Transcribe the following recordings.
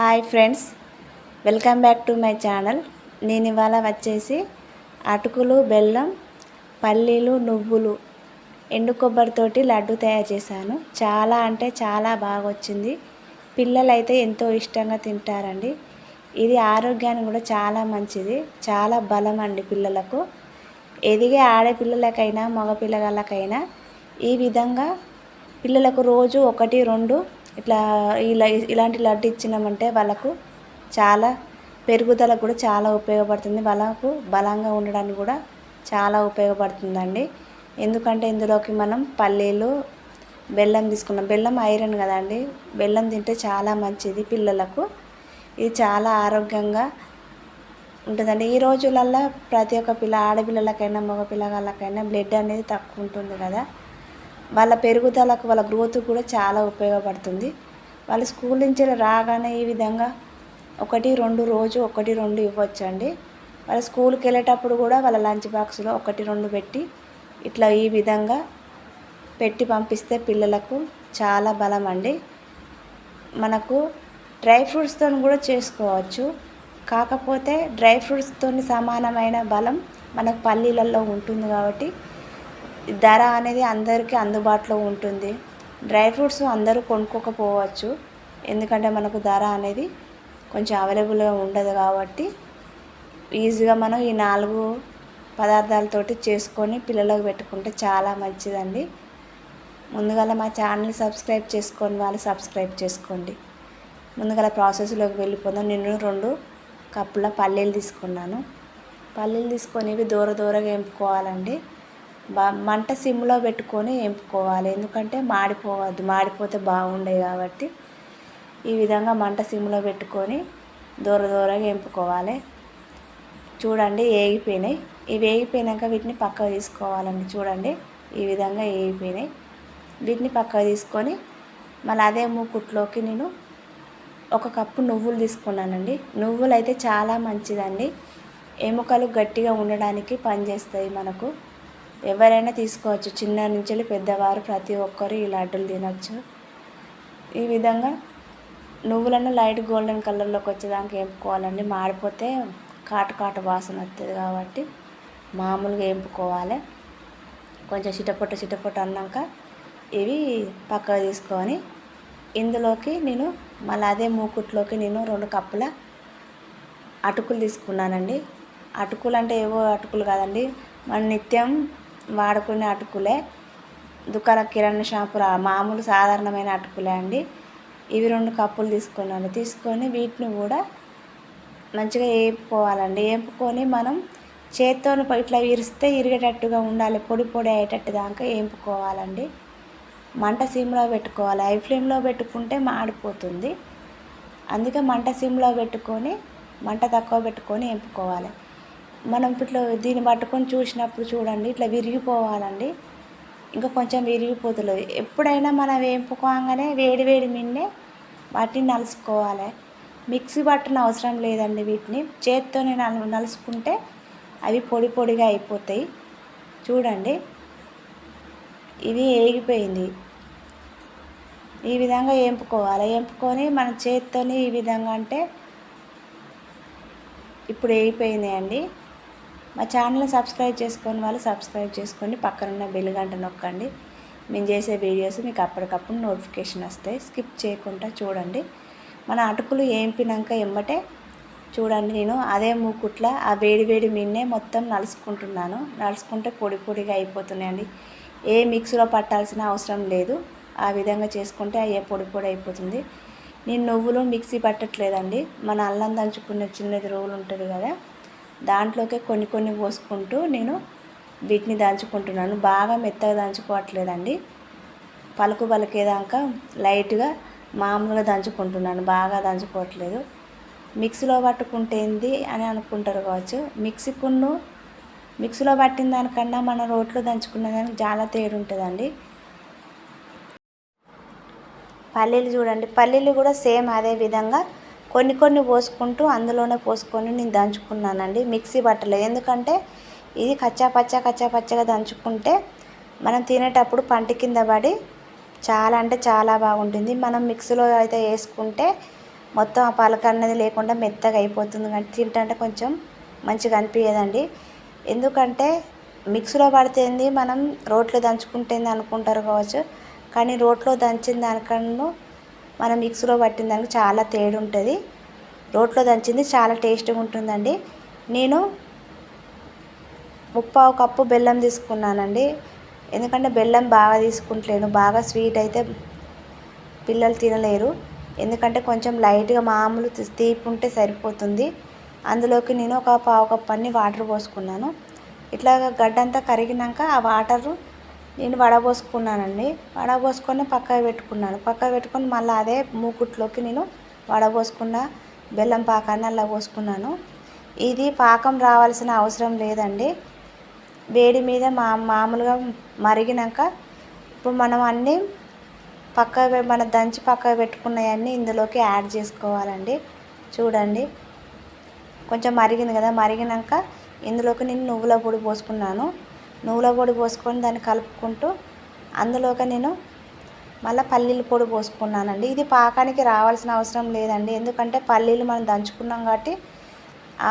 Hi friends welcome back to my channel. నేను ఇవాళ వచ్చేసి అటుకులు బెల్లం పల్లీలు నువ్వులు ఎండు కొబ్బరితోటి లడ్డు తయారు చేశాను. చాలా అంటే చాలా బాగా వచ్చింది. పిల్లలు అయితే ఎంతో ఇష్టంగా తింటారండి. ఇది ఆరోగ్యానికి కూడా చాలా మంచిది. చాలా బలం అండి పిల్లలకు. ఎదిగే ఆడపిల్లలకైనా మగపిల్లగాళ్ళకైనా ఈ విధంగా పిల్లలకు రోజు ఒకటి రెండు ఇట్లా ఇలా ఇలాంటి లడ్డు ఇచ్చినామంటే వాళ్ళకు చాలా పెరుగుదలకు కూడా చాలా ఉపయోగపడుతుంది. వాళ్ళకు బలంగా ఉండడానికి కూడా చాలా ఉపయోగపడుతుందండి. ఎందుకంటే ఇందులోకి మనం పల్లీలు బెల్లం తీసుకున్నాం. బెల్లం ఐరన్ కదండి. బెల్లం తింటే చాలా మంచిది పిల్లలకు. ఇది చాలా ఆరోగ్యంగా ఉంటుందండి. ఈ రోజులల్లో ప్రతి ఒక్క పిల్ల ఆడపిల్లలకైనా మగ పిల్లగాళ్ళకైనా బ్లడ్ అనేది తక్కువ ఉంటుంది కదా. వాళ్ళ పెరుగుదలకు వాళ్ళ గ్రోత్ కూడా చాలా ఉపయోగపడుతుంది. వాళ్ళు స్కూల్ నుంచి రాగానే ఈ విధంగా ఒకటి రెండు రోజు ఒకటి రెండు ఇవ్వచ్చు అండి వాళ్ళ స్కూల్కి వెళ్ళేటప్పుడు కూడా వాళ్ళ లంచ్ బాక్స్లో ఒకటి రెండు పెట్టి ఇట్లా ఈ విధంగా పెట్టి పంపిస్తే పిల్లలకు చాలా బలం అండి. మనకు డ్రై ఫ్రూట్స్తో కూడా చేసుకోవచ్చు. కాకపోతే డ్రై ఫ్రూట్స్తో సమానమైన బలం మనకు పల్లీలలో ఉంటుంది కాబట్టి ధర అనేది అందరికీ అందుబాటులో ఉంటుంది. డ్రై ఫ్రూట్స్ అందరూ కొనుక్కోకపోవచ్చు. ఎందుకంటే మనకు ధర అనేది కొంచెం అవైలబుల్గా ఉండదు కాబట్టి ఈజీగా మనం ఈ నాలుగు పదార్థాలతోటి చేసుకొని పిల్లలకు పెట్టుకుంటే చాలా మంచిదండి. ముందుగా మా ఛానల్ సబ్స్క్రైబ్ చేసుకొని వాళ్ళు సబ్స్క్రైబ్ చేసుకోండి. ముందుగా ప్రాసెస్లోకి వెళ్ళిపోదాం. నేను రెండు కప్పుల పల్లీలు తీసుకున్నాను. పల్లీలు తీసుకొని ఇవి దూర దూరగా ఎంపుకోవాలండి. మంట సిమ్లో పెట్టుకొని ఎంపుకోవాలి. ఎందుకంటే మాడిపోవద్దు. మాడిపోతే బాగుండే కాబట్టి ఈ విధంగా మంట సిమ్లో పెట్టుకొని దూర దూరగా ఎంపుకోవాలి. చూడండి వేగిపోయినాయి ఇవి వేగిపోయినాక వీటిని పక్కకు తీసుకోవాలండి. చూడండి ఈ విధంగా వేగిపోయినాయి వీటిని పక్కకు తీసుకొని మళ్ళీ అదే మూకుట్లోకి నేను ఒక కప్పు నువ్వులు తీసుకున్నానండి. నువ్వులు అయితే చాలా మంచిదండి. ఎముకలు గట్టిగా ఉండడానికి పనిచేస్తాయి మనకు. ఎవరైనా తీసుకోవచ్చు. చిన్న నుంచి పెద్దవారు ప్రతి ఒక్కరు ఈ లడ్డూలు తినచ్చు. ఈ విధంగా నువ్వులను లైట్ గోల్డెన్ కలర్లోకి వచ్చేదానికి వేపుకోవాలండి. మాడిపోతే కాటు కాటు వాసన వస్తుంది కాబట్టి మామూలుగా వేపుకోవాలి. కొంచెం చిటపొట్ట చిటపొట్ట అన్నాక ఇవి పక్కకు తీసుకొని ఇందులోకి నేను మళ్ళీ అదే మూకుట్లోకి నేను రెండు కప్పుల అటుకులు తీసుకున్నానండి. అటుకులు అంటే ఏవో అటుకులు కాదండి. మన నిత్యం వాడుకునే అటుకులే. దుకాణ కిరాణా షాపు మామూలు సాధారణమైన అటుకులే అండి. ఇవి రెండు కప్పులు తీసుకున్నాను తీసుకొని వీటిని కూడా మంచిగా వేపుకోవాలండి వేపుకొని మనం చేత్తో ఇట్లా విరిస్తే ఇరిగేటట్టుగా ఉండాలి. పొడి పొడి అయ్యేటట్టు దాకా వేపుకోవాలండి మంట సిమ్లో పెట్టుకోవాలి. హై ఫ్లేమ్లో పెట్టుకుంటే మాడిపోతుంది. అందుకే మంట సిమ్లో పెట్టుకొని మంట తక్కువ పెట్టుకొని వేపుకోవాలి మనం ఇట్లా దీన్ని పట్టుకొని చూసినప్పుడు చూడండి ఇట్లా విరిగిపోవాలండి. ఇంకా కొంచెం విరిగిపోతుంది ఎప్పుడైనా మనం వేపుకోగానే వేడి వేడి మిన్నే వాటిని నలుసుకోవాలి. మిక్సీ పట్టిన అవసరం లేదండి వీటిని. చేత్తోనే నలు నలుసుకుంటే అవి పొడి పొడిగా అయిపోతాయి. చూడండి ఇది ఏగిపోయింది. ఈ విధంగా వేపుకోవాలి. వేపుకొని మన చేత్తోని ఈ విధంగా అంటే ఇప్పుడు వేగిపోయింది అండి మా ఛానల్ సబ్స్క్రైబ్ చేసుకొని వాళ్ళు సబ్స్క్రైబ్ చేసుకొని పక్కనున్న బెల్ గంట నొక్కండి. మేము చేసే వీడియోస్ మీకు అప్పటికప్పుడు నోటిఫికేషన్ వస్తాయి. స్కిప్ చేయకుండా చూడండి. మన అటుకులు ఏంపినాక ఎమ్మటే చూడండి నేను. అదే మూకుట్ల ఆ వేడి వేడి మిన్నే మొత్తం నలుసుకుంటున్నాను. నలుసుకుంటే పొడి పొడిగా అయిపోతున్నాయండి. ఏ మిక్సీలో పట్టాల్సిన అవసరం లేదు. ఆ విధంగా చేసుకుంటే అయ్యే పొడి పొడి అయిపోతుంది. నేను నువ్వులు మిక్సీ పట్టట్లేదండి. మన అల్లం దంచుకున్న చిన్నది రోలు ఉంటుంది కదా దాంట్లోకే కొన్ని కొన్ని పోసుకుంటూ నేను వీటిని దంచుకుంటున్నాను. బాగా మెత్తగా దంచుకోవట్లేదండి. పలుకు పలికేదాకా లైట్గా మామూలుగా దంచుకుంటున్నాను. బాగా దంచుకోవట్లేదు. మిక్సీలో పట్టుకుంటే ఏంది అని అనుకుంటారు కావచ్చు. మిక్సీకును మిక్సీలో పట్టిన దానికన్నా మన రోట్లో దంచుకున్న దానికి చాలా తేడా ఉంటుందండి. పల్లీలు చూడండి. పల్లీలు కూడా సేమ్ అదే విధంగా కొన్ని కొన్ని పోసుకుంటూ అందులోనే పోసుకొని నేను దంచుకున్నానండి మిక్సీ పట్టలేదు ఎందుకంటే ఇది కచ్చా పచ్చా కచ్చా పచ్చగా దంచుకుంటే మనం తినేటప్పుడు పంట కింద పడి చాలా అంటే చాలా బాగుంటుంది. మనం మిక్సీలో అయితే వేసుకుంటే మొత్తం ఆ పలక అనేది లేకుండా మెత్తగా అయిపోతుంది. కానీ తింటంటే కొంచెం మంచిగా అనిపించదండి ఎందుకంటే మిక్సీలో పడితేంది మనం రోట్లో దంచుకుంటుంది అనుకుంటారు కావచ్చు. కానీ రోట్లో దంచిన దానికన్నా మనం మిక్సీలో పట్టిన దానికి చాలా తేడా ఉంటుంది. రోట్లో దంచింది చాలా టేస్ట్గా ఉంటుందండి. నేను ముప్పావు కప్పు బెల్లం తీసుకున్నానండి. ఎందుకంటే బెల్లం బాగా తీసుకుంటలేను. బాగా స్వీట్ అయితే పిల్లలు తినలేరు. ఎందుకంటే కొంచెం లైట్గా మామూలు తీపి ఉంటే సరిపోతుంది. అందులోకి నేను ఒక పావు కప్పు అన్ని వాటర్ పోసుకున్నాను. ఇట్లా గడ్డంతా కరిగినాక ఆ వాటరు నేను వడబోసుకున్నానండి. వడబోసుకొని పక్కకు పెట్టుకున్నాను. పక్కకు పెట్టుకొని మళ్ళీ అదే మూకుట్లోకి నేను వడబోసుకున్న బెల్లం పాకాన్ని అలా పోసుకున్నాను. ఇది పాకం రావాల్సిన అవసరం లేదండి. వేడి మీద మా మామూలుగా మరిగినాక ఇప్పుడు మనం అన్నీ పక్క మన దంచి పక్కకు పెట్టుకున్నవన్నీ ఇందులోకి యాడ్ చేసుకోవాలండి. చూడండి. కొంచెం మరిగింది కదా. మరిగినాక ఇందులోకి నేను నువ్వుల పొడి పోసుకున్నాను. నువ్వుల పొడి పోసుకొని దాన్ని కలుపుకుంటూ అందులోకి నేను మళ్ళీ పల్లీల పొడి పోసుకున్నానండి. ఇది పాకానికి రావాల్సిన అవసరం లేదండి. ఎందుకంటే పల్లీలు మనం దంచుకున్నాం కాబట్టి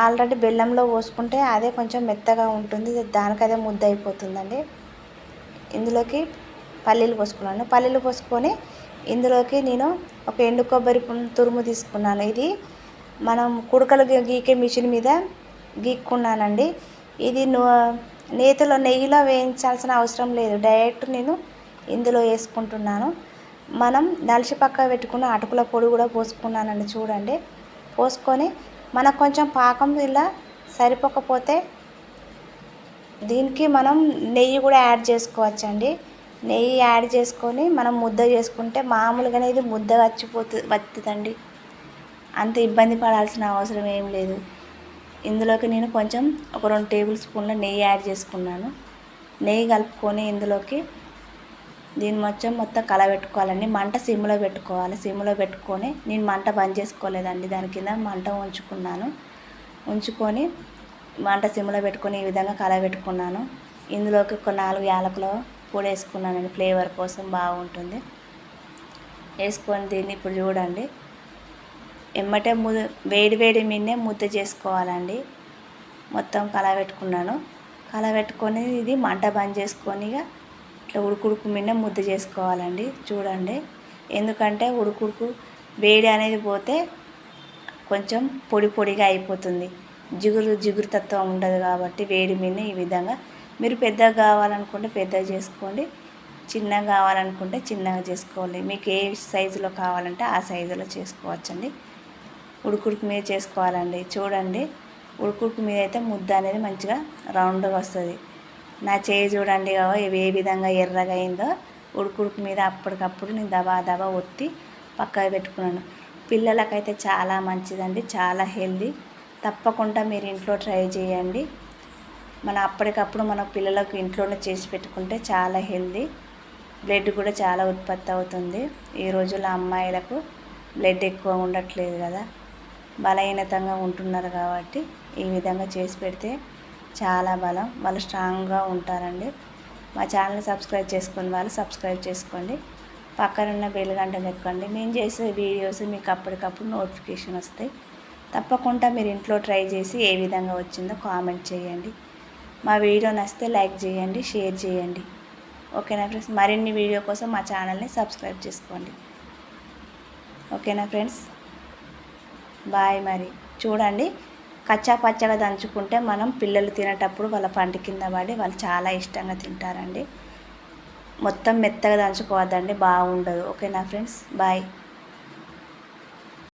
ఆల్రెడీ బెల్లంలో పోసుకుంటే అదే కొంచెం మెత్తగా ఉంటుంది. దానికి అదే ముద్ద అయిపోతుందండి. ఇందులోకి పల్లీలు పోసుకున్నాను. పల్లీలు పోసుకొని ఇందులోకి నేను ఒక ఎండు కొబ్బరి తురుము తీసుకున్నాను. ఇది మనం కుడకలు గీకే మిషన్ మీద గీక్కున్నానండి. ఇది నేతిలో నెయ్యిలో వేయించాల్సిన అవసరం లేదు. డైరెక్ట్ నేను ఇందులో వేసుకుంటున్నాను. మనం నలిసి పక్క పెట్టుకున్న అటుకుల పొడి కూడా పోసుకున్నానండి చూడండి. పోసుకొని మనకు కొంచెం పాకం ఇలా సరిపోకపోతే దీనికి మనం నెయ్యి కూడా యాడ్ చేసుకోవచ్చండి. నెయ్యి యాడ్ చేసుకొని మనం ముద్ద చేసుకుంటే మామూలుగానే ఇది ముద్ద వచ్చిపోతుంది వస్తుందండి అంత ఇబ్బంది పడాల్సిన అవసరం ఏం లేదు. ఇందులోకి నేను కొంచెం ఒక రెండు టేబుల్ స్పూన్ల నెయ్యి యాడ్ చేసుకున్నాను. నెయ్యి కలుపుకొని ఇందులోకి దీని మొత్తం మొత్తం కలబెట్టుకోవాలండి. మంట సిమ్లో పెట్టుకోవాలి. సిమ్లో పెట్టుకొని నేను మంట బంద్ చేసుకోలేదండి. దాని కింద మంట ఉంచుకున్నాను. ఉంచుకొని మంట సిమ్లో పెట్టుకొని ఈ విధంగా కలబెట్టుకున్నాను. ఇందులోకి ఒక నాలుగు యాలకులు పొడి వేసుకున్నానండి. ఫ్లేవర్ కోసం బాగుంటుంది. వేసుకొని దీన్ని ఇప్పుడు చూడండి. ఎమ్మటే ము వేడి వేడి మీదనే ముద్ద చేసుకోవాలండి. మొత్తం కలబెట్టుకున్నాను. కలబెట్టుకొని ఇది మంట బంద్ చేసుకొని ఇక ఇట్లా ఉడుకుడుకు మీద ముద్ద చేసుకోవాలండి. చూడండి. ఎందుకంటే ఉడుకుడుకు వేడి అనేది పోతే కొంచెం పొడి పొడిగా అయిపోతుంది. జిగురు జిగురు తత్వం ఉండదు కాబట్టి వేడి మీద ఈ విధంగా. మీరు పెద్దగా కావాలనుకుంటే పెద్దగా చేసుకోండి. చిన్నగా కావాలనుకుంటే చిన్నగా చేసుకోవాలి. మీకు ఏ సైజులో కావాలంటే ఆ సైజులో చేసుకోవచ్చండి. ఉడుకుడుకు మీద చేసుకోవాలండి. చూడండి. ఉడుకుడుకు మీద అయితే ముద్ద అనేది మంచిగా రౌండ్గా వస్తుంది. నా చేయి చూడండి ఇవి ఏ విధంగా ఎర్రగా అయిందో. ఉడుకుడుకు మీద అప్పటికప్పుడు నేను దబా దబా ఒత్తి పక్కకు పెట్టుకున్నాను. పిల్లలకైతే చాలా మంచిదండి చాలా హెల్దీ తప్పకుండా మీరు ఇంట్లో ట్రై చేయండి. మన అప్పటికప్పుడు మన పిల్లలకు ఇంట్లోనే చేసి పెట్టుకుంటే చాలా హెల్దీ బ్లడ్ కూడా చాలా ఉత్పత్తి అవుతుంది. ఈ రోజుల్లో అమ్మాయిలకు బ్లడ్ ఎక్కువ ఉండట్లేదు కదా. బలహీనతంగా ఉంటున్నారు కాబట్టి ఈ విధంగా చేసి పెడితే చాలా బలం. వాళ్ళు స్ట్రాంగ్గా ఉంటారండి. మా ఛానల్ సబ్స్క్రైబ్ చేసుకుని వాళ్ళు సబ్స్క్రైబ్ చేసుకోండి. పక్కనున్న బెల్ గంట నెక్కండి. మేము చేసే వీడియోస్ మీకు అప్పటికప్పుడు నోటిఫికేషన్ వస్తాయి. తప్పకుండా మీరు ఇంట్లో ట్రై చేసి ఏ విధంగా వచ్చిందో కామెంట్ చేయండి. మా వీడియో నచ్చితే లైక్ చేయండి షేర్ చేయండి. ఓకేనా ఫ్రెండ్స్ మరిన్ని వీడియో కోసం మా ఛానల్ని సబ్స్క్రైబ్ చేసుకోండి. ఓకేనా ఫ్రెండ్స్ బాయ్ మరి. చూడండి కచ్చా పచ్చగా దంచుకుంటే మనం పిల్లలు తినేటప్పుడు వాళ్ళ పంట కింద పడి వాళ్ళు చాలా ఇష్టంగా తింటారండి. మొత్తం మెత్తగా దంచుకోవద్దండి బాగుండదు. ఓకేనా ఫ్రెండ్స్? బాయ్.